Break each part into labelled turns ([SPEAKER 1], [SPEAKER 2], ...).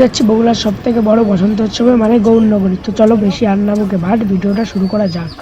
[SPEAKER 1] যাচ্ছি, বগুড়ার সব থেকে বড় বসন্ত উৎসবে মানে গৌর নগরী তো চলো বেশি আর না ভাট, ভিডিওটা শুরু করা যাক।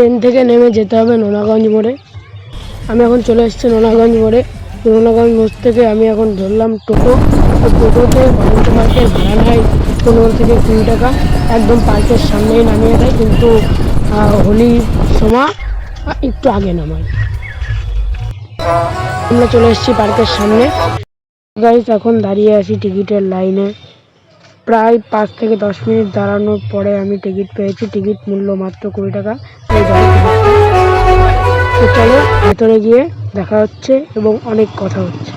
[SPEAKER 1] ট্রেন থেকে নেমে যেতে হবে নোনাগঞ্জ মোড়ে। আমি এখন চলে এসেছি নোনাগঞ্জ মোড়ে। নোনাগঞ্জ মোড় থেকে আমি এখন ধরলাম টোটো। টোটোতে পার্কের ভাড়া নেয় পনেরো থেকে কুড়ি টাকা। একদম পার্কের সামনেই নামিয়ে দেয়, কিন্তু হোলি সময় একটু আগে নামায়। আমরা চলে এসেছি পার্কের সামনে। গাইস এখন দাঁড়িয়ে আছি টিকিটের লাইনে। প্রায় পাঁচ থেকে দশ মিনিট দাঁড়ানোর পরে আমি টিকিট পেয়েছি। টিকিট মূল্য মাত্র কুড়ি টাকা। চলো, ভেতরে গিয়ে দেখা হচ্ছে এবং অনেক কথা হচ্ছে।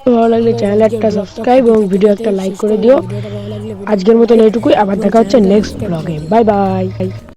[SPEAKER 1] ভালো লাগলে চ্যানেল একটা সাবস্ক্রাইব এবং ভিডিও একটা লাইক করে দিও। আজকের মতন এইটুকুই, আবার দেখা হচ্ছে নেক্সট ব্লগে বাই বাই